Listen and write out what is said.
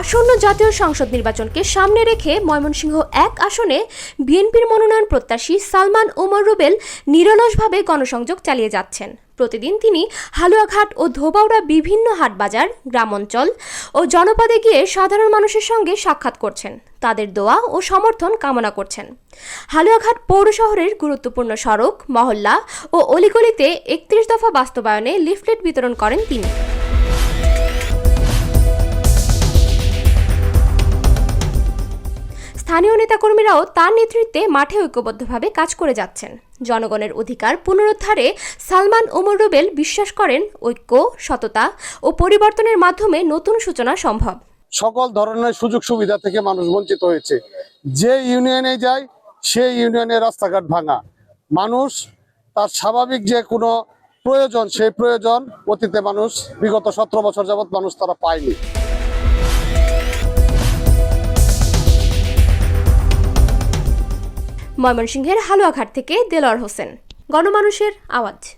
আসন্ন জাতীয় সংসদ নির্বাচনকে সামনে রেখে ময়মনসিংহ এক আসনে বিএনপির মনোনয়ন প্রত্যাশী সালমান ওমর রুবেল নিরলসভাবে গণসংযোগ চালিয়ে যাচ্ছেন। প্রতিদিন তিনি হালুয়াঘাট ও ধোবাউড়া বিভিন্ন হাটবাজার, গ্রামাঞ্চল ও জনপদে গিয়ে সাধারণ মানুষের সঙ্গে সাক্ষাৎ করছেন। তাদের দোয়া ও সমর্থন কামনা করছেন। হালুয়াঘাট পৌর শহরের গুরুত্বপূর্ণ সড়ক, মহল্লা ও অলিগলিতে একত্রিশ দফা বাস্তবায়নে লিফলেট বিতরণ করেন তিনি। স্থানীয় নেতাকর্মীরাও তার নেতৃত্বে মাঠে ঐক্যবদ্ধভাবে কাজ করে যাচ্ছেন। জনগণের অধিকার পুনরুদ্ধারে সালমান ওমর রুবেল বিশ্বাস করেন, ঐক্য, সততা ও পরিবর্তনের মাধ্যমে নতুন সূচনা সম্ভব। সকল ধরনের সুযোগ সুবিধা থেকে মানুষ বঞ্চিত হয়েছে। যে ইউনিয়নে যায় সেই ইউনিয়নের রাস্তাঘাট ভাঙা। মানুষ, তার স্বাভাবিক যে কোনো প্রয়োজন, সেই প্রয়োজন অতীতে মানুষ, বিগত সতেরো বছর যাবৎ মানুষ তারা পায়নি। ময়মনসিংহের হালুয়াঘাট থেকে দেলোয়ার হোসেন। গণমানুষের আওয়াজ।